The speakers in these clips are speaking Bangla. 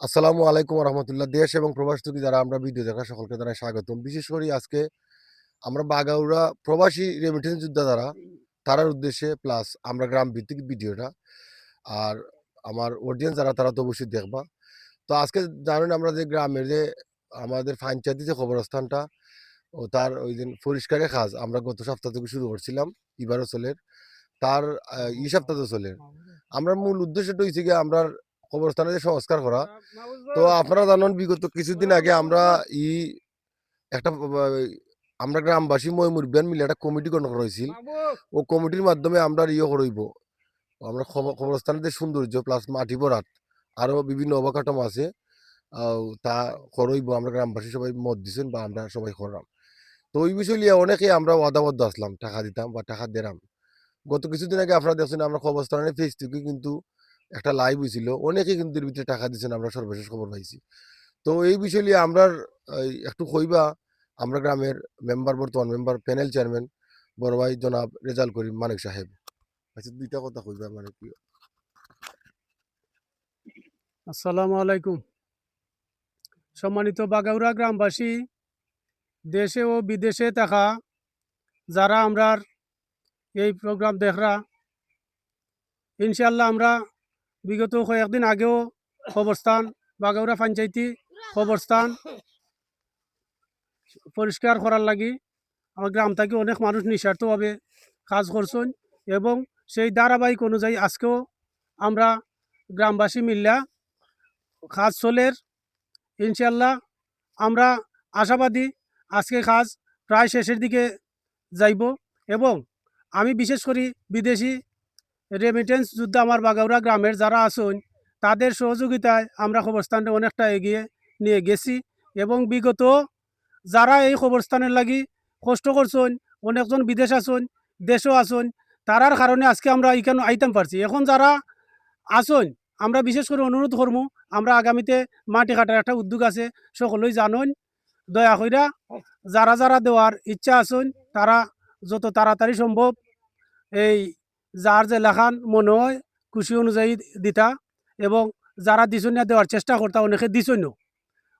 আসসালামু আলাইকুম রহমতুল্লাহ। দেশ এবং প্রবাস থেকে যারা আমরা ভিডিও দেখা সকলকে জানাই স্বাগতম। বিশেষ করে আজকে আমরা বাগাউড়া প্রবাসী রেমিটেন্স যোদ্ধা যারা তারার উদ্দেশ্যে প্লাস আমরা গ্রাম ভিত্তিক ভিডিওটা। আর আমার অডিয়েন্স যারা তারা তো অবশ্যই দেখবা। তো আজকে জানেন আমরা যে গ্রামের যে আমাদের পঞ্চায়েতি যে খবরস্থানটা ও তার ওই দিন পরিষ্কারের কাজ আমরা গত সপ্তাহ থেকে শুরু করছিলাম ইবারও চলের তার ই সপ্তাহ চলে। আমরা মূল উদ্দেশ্যটা হয়েছে গিয়ে আমরা কবরস্থানে যে সংস্কার করা তো আপনারা জানেন বিগত কিছুদিন আগে আমরা ই একটা আমরা গ্রামবাসী মই মুরব্বিয়ান মিলে একটা কমিটি গঠন করা হয়েছিল ও কমিটির মাধ্যমে আমরা ইয়ে করইব। আমরা কবরস্থানের যে সৌন্দর্য প্লাস মাটি ভরাট আরও বিভিন্ন অবকাঠামো আছে তা করইব আমরা গ্রামবাসী সবাই মত দিছেন বা আমরা সবাই করলাম তো ওই বিষয় নিয়ে অনেকে আমরা ওয়াদাবদ্ধ আসলাম টাকা দিতাম বা টাকা দিলাম গত কিছুদিন আগে আপনারা দেখছেন আমরা কবরস্থানের ফেসবুকে কিন্তু একটা লাইভ হয়েছিল অনেকে কিন্তু এর ভিতরে টাকা দিচ্ছেন আমরা সর্বশেষ খবর পাইছি। তো এই বিষয় নিয়ে আমরা একটু কইবা আমরা গ্রামের মেম্বার বর্তমান মেম্বার প্যানেল চেয়ারম্যান বড় ভাই জনাব রেজাল করিম মানিক সাহেব। আচ্ছা দুইটা কথা কইবা মানে কি? আসসালামু আলাইকুম। সম্মানিত বাগাউড়া গ্রামবাসী, দেশে ও বিদেশে থাকা যারা আমরা এই প্রোগ্রাম দেখরা ইনশাল্লাহ আমরা বিগত কয়েকদিন আগেও খবরস্থান বাগাউড়া পঞ্চায়েতি খবরস্থান পরিষ্কার করার লাগি আমার গ্রাম থেকে অনেক মানুষ নিঃস্বার্থভাবে কাজ করছেন এবং সেই ধারাবাহিক অনুযায়ী আজকেও আমরা গ্রামবাসী মিল্লা কাজ চলের ইনশাল্লাহ আমরা আশাবাদী আজকে কাজ প্রায় শেষের দিকে যাইব এবং আমি বিশেষ করি বিদেশি রেমিটেন্স যুদ্ধ আমার বাগাউড়া গ্রামের যারা আছেন, তাদের সহযোগিতায় আমরা খবরস্থানটা অনেকটা এগিয়ে নিয়ে গেছি এবং বিগত যারা এই খবরস্থানের লাগি কষ্ট করছেন, অনেকজন বিদেশ আছেন, দেশও আছেন, তারার কারণে আজকে আমরা এখানে আইতাম পারছি। এখন যারা আছেন, আমরা বিশেষ করে অনুরোধ করব, আমরা আগামীতে মাটি কাটার একটা উদ্যোগ আছে, সকলেই জানুন। দয়া কইরা যারা যারা দেওয়ার ইচ্ছা আসুন তারা যত তাড়াতাড়ি সম্ভব এই যার যে লেখান মনে হয় খুশি অনুযায়ী দিতা এবং যারা দিছন না দেওয়ার চেষ্টা করতা অনেকে দিছন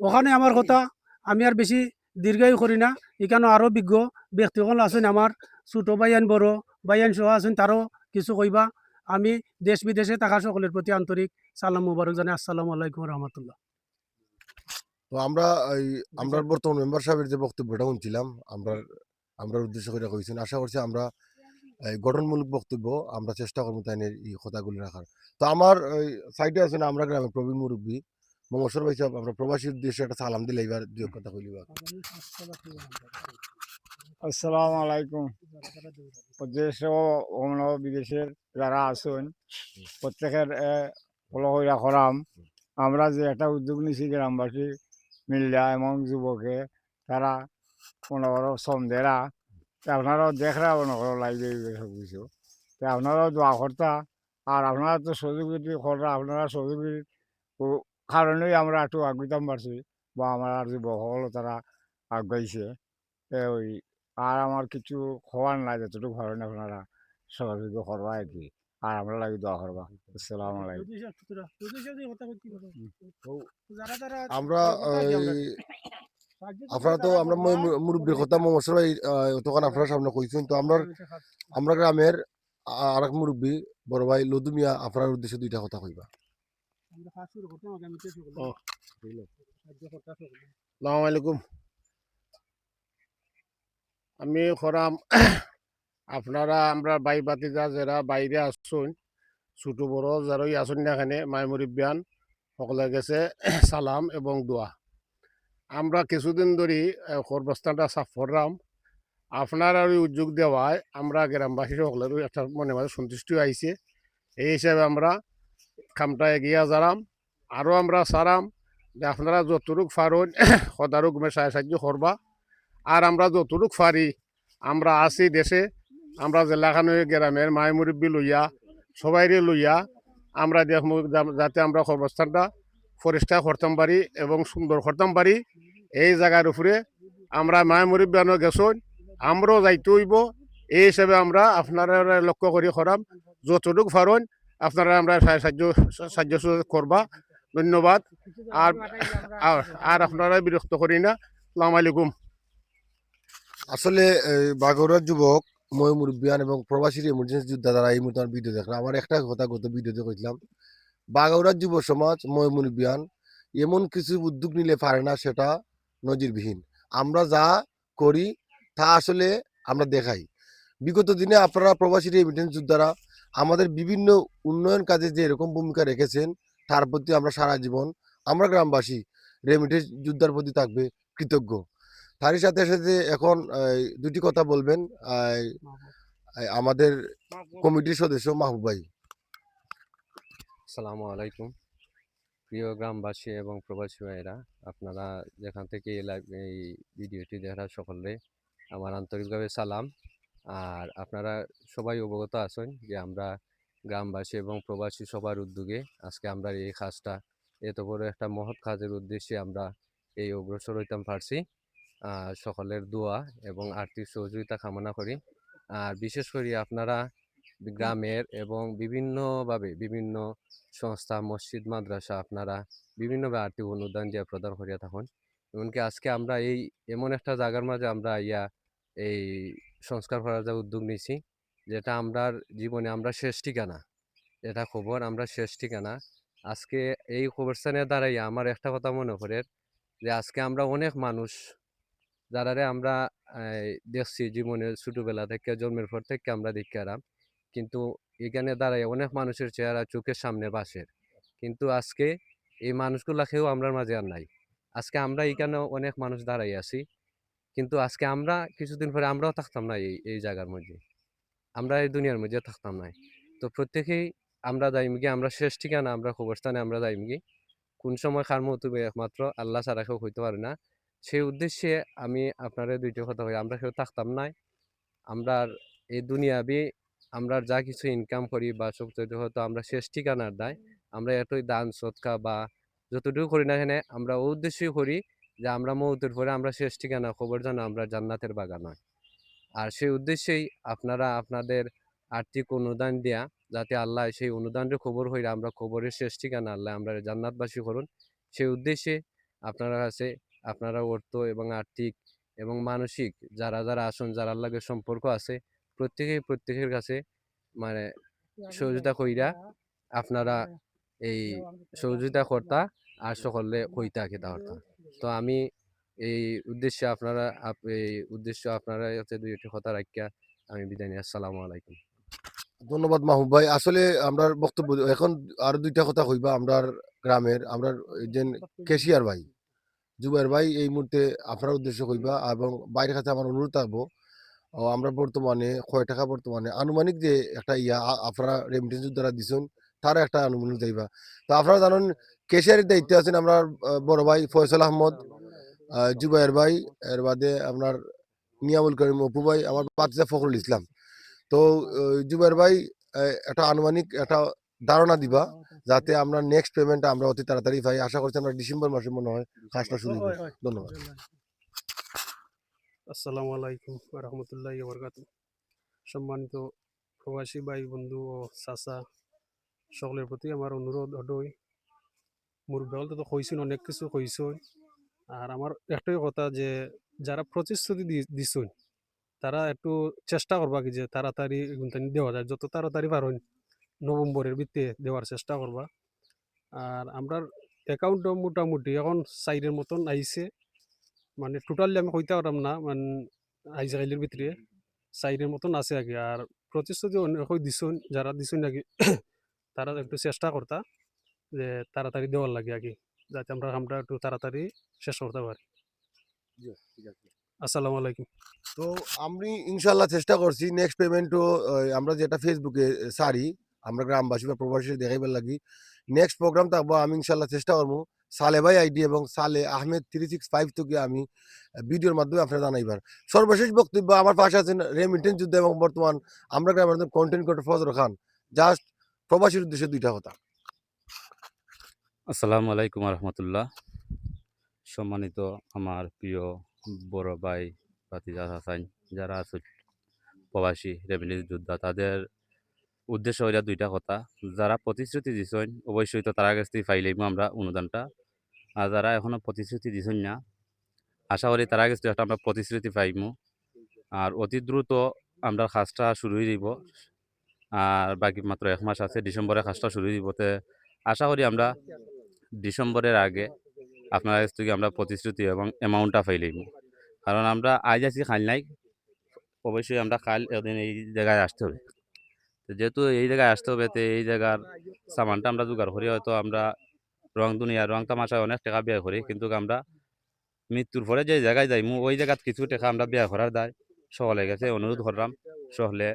ওখানে আমার কথা আমি আর বেশি দীর্ঘায়ু করি না এখানে আরও বিজ্ঞ ব্যক্তিসকল আছেন আমার ছোটো বাইয়ান বড় বাইয়ান সহ আছেন তারও কিছু কইবা। আমি দেশ বিদেশে থাকা সকলের প্রতি আন্তরিক সালাম মুবারক জানাই। আসসালামু আলাইকুম রহমতুল্লাহ তো আমরা এই আমরা বর্তমান মেম্বার সাহেবের যে বক্তব্যটা শুনছিলাম আমরা আমরা উদ্দেশ্য করে কইছেন আশা করছি আমরা গঠনমূলক বক্তব্য আমরা চেষ্টা করব তাই এই কথাগুলি রাখার। তো আমার সাইডে আছে না আমরা গ্রামে প্রবীণ মুরব্বী মমসর ভাই সাহেব, আমরা প্রবাসীর উদ্দেশ্যে একটা সালাম দিলে এবার দুই কথা কইলিবা আসসালামু আলাইকুম। দেশ ও বিদেশের যারা আছেন, প্রত্যেকের ফলো করাম। আমরা যে একটা উদ্যোগ নিছি গ্রামবাসী মিল্লা এবং যুবকে, তারা মনে করো আপনারাও দেখরা মনে করো লাইবে সব কিছু তা আপনারাও দোয়া কর্তা। আর আপনারা তো সহযোগিতা করা আপনারা সহযোগী কারণেই আমরা একটু আগুইতাম পারছি বা আমার যুবকসকল তারা আগাইছে ওই আর আমার কিছু হওয়ার নাই যতটুকু ভাবেন আপনারা সহযোগিতা করবা আর কি। আর আমরা লাগি দোয়া করবা। আসসালামু আলাইকুম। আমরা আপনারা তো আমরা মই- মুরব্বীর কথা মমসর ভাই তখন আপনার সামনে কইছেন তো আমরা আমরা গ্রামের আর এক মুরব্বী বড় ভাই লদুমিয়া আপনার উদ্দেশ্যে দুইটা কথা কইবা। সালাম আলাইকুম। আমি খরাম আপনারা আমরা বাই বাতিজা যারা বাইরে আসুন ছোট বড় যারাই আসুন না এখানে মাই মুরিব্যান সকলে গেছে সালাম এবং দোয়া। আমরা কিছুদিন ধরে খরবস্থানটা সাফ করলাম। আপনার আর উদ্যোগ দেওয়ায় আমরা গ্রামবাসী সকলেরও একটা মনে মাঝে সন্তুষ্টি আইছে এই হিসাবে আমরা কামটা এগিয়ে যারাম আরও আমরা সারাম যে আপনারা যতটুক পারেন সদারুক মেশায় সাহায্য করবা। আর আমরা যতটুক পারি, আমরা আছি দেশে, আমরা জেলাখানে গ্রামের মাই মুরব্বী লইয়া, সবাইরে লইয়া আমরা যাতে আমরা কর্মস্থানটা পরিষ্কার করতাম পারি এবং সুন্দর করতাম পারি। এই জায়গার উপরে আমরা মায় মুরব্বানো গেছন আমরাও যাইতে হইব। এই হিসাবে আমরা আপনারা লক্ষ্য করি করাম যতটুক পারেন আপনারা আমরা সাহায্য সাহায্য করবা। ধন্যবাদ। আর আর- আপনারা বিরক্ত করি না। সালাম আলাইকুম। আসলে এই, বাগৌড়ার যুবক ময় মুরব্বিয়ান এবং প্রবাসীর এমার্জেন্সি যোদ্ধা দ্বারা এই মুহূর্তে আমার ভিডিও দেখলাম আমার একটা কথা গত ভিডিওতে কইছিলাম বাগৌড়ার যুব সমাজ ময় মুরব্বিয়ান এমন কিছু উদ্যোগ নিলে পারে না সেটা নজিরবিহীন। আমরা যা করি তা আসলে আমরা দেখাই। বিগত দিনে আপনারা প্রবাসী রেমিটেন্স যোদ্ধারা আমাদের বিভিন্ন উন্নয়ন কাজে যে এরকম ভূমিকা রেখেছেন তার প্রতি আমরা সারা জীবন আমরা গ্রামবাসী রেমিটেন্স যোদ্ধার প্রতি থাকবে কৃতজ্ঞ। তারই সাথে সাথে এখন দুটি কথা বলবেন আমাদের কমিটির সদস্য মাহবুব ভাই। আসসালামু আলাইকুম। প্রিয় গ্রামবাসী এবং প্রবাসী ভাইয়েরা, আপনারা যেখান থেকে এই ভিডিওটি দেখার সকলে আমার আন্তরিকভাবে সালাম। আর আপনারা সবাই অবগত আছেন যে আমরা গ্রামবাসী এবং প্রবাসী সবার উদ্যোগে আজকে আমরা এই কাজটা, এত বড় একটা মহৎ কাজের উদ্দেশ্যে আমরা এই অগ্রসর হইতাম পারছি। সকলের দোয়া এবং আর্থিক সহযোগিতা কামনা করি। আর বিশেষ করে আপনারা গ্রামের এবং বিভিন্নভাবে বিভিন্ন সংস্থা, মসজিদ, মাদ্রাসা আপনারা বিভিন্নভাবে আর্থিক অনুদান দিয়ে প্রদান করিয়া থাকুন। এমনকি আজকে আমরা এই এমন একটা জায়গার মাঝে আমরা ইয়া এই সংস্কার করার যে উদ্যোগ নিয়েছি যেটা আমরার জীবনে আমরা শেষ ঠিকানা। এটা খবর, আমরা শেষ ঠিকানা। আজকে এই খবরস্থানের দ্বারাই আমার একটা কথা মনে পড়ে যে, আজকে আমরা অনেক মানুষ যারারে আমরা দেখছি জীবনের ছোটোবেলা থেকে, জন্মের পর থেকে আমরা দেখতে আরাম কিন্তু এখানে দাঁড়ায় অনেক মানুষের চেহারা চোখের সামনে বাসের কিন্তু আজকে এই মানুষগুলা মানুষগুলাকেও আমরার মাঝে আর নাই। আজকে আমরা এখানে অনেক মানুষ দাঁড়াই আছি। কিন্তু আজকে আমরা কিছুদিন পরে আমরাও থাকতাম না এই এই জায়গার মধ্যে। আমরা এই দুনিয়ার মধ্যে থাকতাম না। তো প্রত্যেকেই আমরা যাইম গিয়ে আমরা শেষ ঠিকানা আমরা খবরস্থানে আমরা যাইম গিয়ে কোন সময় খার মতো একমাত্র আল্লাহ ছাড়া কেউ হইতে পারে না। সেই উদ্দেশ্যে আমি আপনারা দুইটা কথা কই আমরা কেউ থাকতাম নাই। আমরা এই দুনিয়াবি আমরা যা কিছু ইনকাম করি বা সব কিছু হয়তো আমরা শেষ ঠিকানার দেয় আমরা এতই দান সৎকা বা যতটুকু করি না এখানে আমরা ও উদ্দেশ্যই করি যে আমরা মৌতের পরে আমরা শেষ ঠিকানা খবর যেন আমরা জান্নাতের বাগান হয়। আর সেই উদ্দেশ্যেই আপনারা আপনাদের আর্থিক অনুদান দেয়া যাতে আল্লাহ সেই অনুদানের খবর হইলে আমরা খবরের শেষ ঠিকানা আল্লাহ আমরা জান্নাতবাসী করুন সেই উদ্দেশ্যে আপনারা কাছে আপনারা অর্থ এবং আর্থিক এবং মানসিক যারা যারা আসুন যারা আল্লাহকে সম্পর্ক আছে প্রত্যেকেই প্রত্যেকের কাছে মানে সহযোগিতা কইরা আপনারা এই সহযোগিতা কর্তা আর সকলে কইতা খেতা হর্তা তো আমি এই উদ্দেশ্যে আপনারা এই উদ্দেশ্য আপনারা হচ্ছে দুই একটি কথা রাখিয়া আমি বিদায় নিই। আসসালামু আলাইকুম। ধন্যবাদ মাহবুব ভাই। আসলে আমরা বক্তব্য এখন আর দুইটা কথা কইবা আমরা গ্রামের আমরা যেন কেশিয়ার ভাই জুবাইর ভাই এই মুহূর্তে আপনার উদ্দেশ্য কইবা এবং বাইরের কাছে আমার অনুরোধ থাকব ও আমরা বর্তমানে কয় টাকা বর্তমানে? আনুমানিক যে একটা ইয়া আ- আপনারা রেমিটেন্স দ্বারা দিছেন তার একটা আনুমানিক যাইবা তো আপনারা জানেন কেশিয়ারের দায়িত্বে আছেন আমরা বড় ভাই ফয়সাল আহমদ আহ, জুবাইর ভাই এর বাদে আপনার নিয়ামুল করিম অপু ভাই আমার বাচ্চা ফখরুল ইসলাম। তো আহ, জুবাইর ভাই আহ, একটা আনুমানিক একটা ধারণা দিবা যাতে আমরা নেক্সট পেমেন্ট আমরা অতি তাড়াতাড়ি পাই। আশা করছি আমরা ডিসেম্বর মাসে মনে হয় কাজটা শুরু হবে ধন্যবাদ। আসসালামু আলাইকুম রহমতুল্লাহ বরকাত সম্মানিত প্রবাসী ভাই বন্ধু ও চাচা সকলের প্রতি আমার অনুরোধ হডই মোর বেল তো কইছেন অনেক কিছু কইছেন আর আমার একটাই কথা যে, যারা প্রতিশ্রুতি দিছেন, তারা একটু চেষ্টা করবা কি যে, তাড়াতাড়ি এগুনটানি দেওয়া যায়। যত তাড়াতাড়ি পারেন, নভেম্বরের ভিতরে দেওয়ার চেষ্টা করবা। আর আমরা অ্যাকাউন্টও মোটামুটি এখন সাইডের মতন আইছে। মানে টোটালি আমি কইতে পারলাম না মানে আইজাইলের ভিতরে সাইডের মতন আছে আগে। আর প্রতিশ্রুতি অনেক দিছুন যারা দিছুন নাকি তারা একটু চেষ্টা করতা যে তাড়াতাড়ি দেওয়ার লাগে আগে যাতে আমরা আমরা একটু তাড়াতাড়ি শেষ করতে পারি। আসসালামু আলাইকুম। তো আমি ইনশাল্লাহ চেষ্টা করছি নেক্সট পেমেন্টও আমরা যেটা ফেসবুকে সারি আমরা গ্রামবাসী বা প্রবাসী দেখাইবার লাগি। নেক্সট প্রোগ্রাম থাকব আমি ইনশাল্লাহ চেষ্টা করব। সালে ভাই আইডি এবং সালে আহমেদ থ্রি সিক্স ফাইভ থেকে আমি ভিডিওর মাধ্যমে আপনারা জানাইবার। সর্বশেষ বক্তব্য আমার পাশে আছেন রেমিটেন্স যুদ্ধ এবং বর্তমান আমরা গ্রামের কন্টেন্ট ক্রিয়েটর ফজর খান। জাস্ট প্রবাসীর উদ্দেশ্যে দুইটা কথা। আসসালামু আলাইকুম রহমতুল্লাহ। সম্মানিত আমার প্রিয় বড় ভাই ভাতিজা হাসান, যারা আছে প্রবাসী রেভিনিউ যোদ্ধা, তাদের উদ্দেশ্য হইলা দুইটা কথা। যারা প্রতিশ্রুতি দিছেন, অবশ্যই তো তারা থেকে পাইলেইম আমরা অনুদানটা আর যারা এখনও প্রতিশ্রুতি দিছেন না, আশা করি তারা কাছ একটা আমরা প্রতিশ্রুতি পাইমু, আর অতি দ্রুত আমরা কাজটা শুরু হয়ে দিব আর বাকি মাত্র এক মাস আছে, ডিসেম্বরে কাজটা শুরু হয়ে দিব তে আশা করি আমরা ডিসেম্বরের আগে আপনার কাছ থেকে আমরা প্রতিশ্রুতি এবং অ্যামাউন্টটা পাইলেইম কারণ আমরা আজ আছি খাল নাই। অবশ্যই আমরা কাল একদিন এই জায়গায় আসতে হবে। যেহেতু এই জায়গায় আসতে হবে, তো এই জায়গার সামানটা আমরা জোগাড় করি, হয়তো আমরা রং দুনিয়া রং তামাশায় অনেক টাকা ব্যয় করি কিন্তু আমরা মৃত্যুর পরে যে জায়গায় যাই মু ওই জায়গাত কিছু টাকা আমরা ব্যয় করার দায়। সহলে গেছে অনুরোধ করলাম সহলে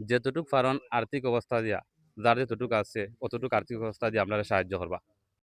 যেতটুক পারন আর্থিক অবস্থা দিয়া যার যেতটুক আছে অতটুক আর্থিক অবস্থা দিয়ে আপনারা সাহায্য করবা।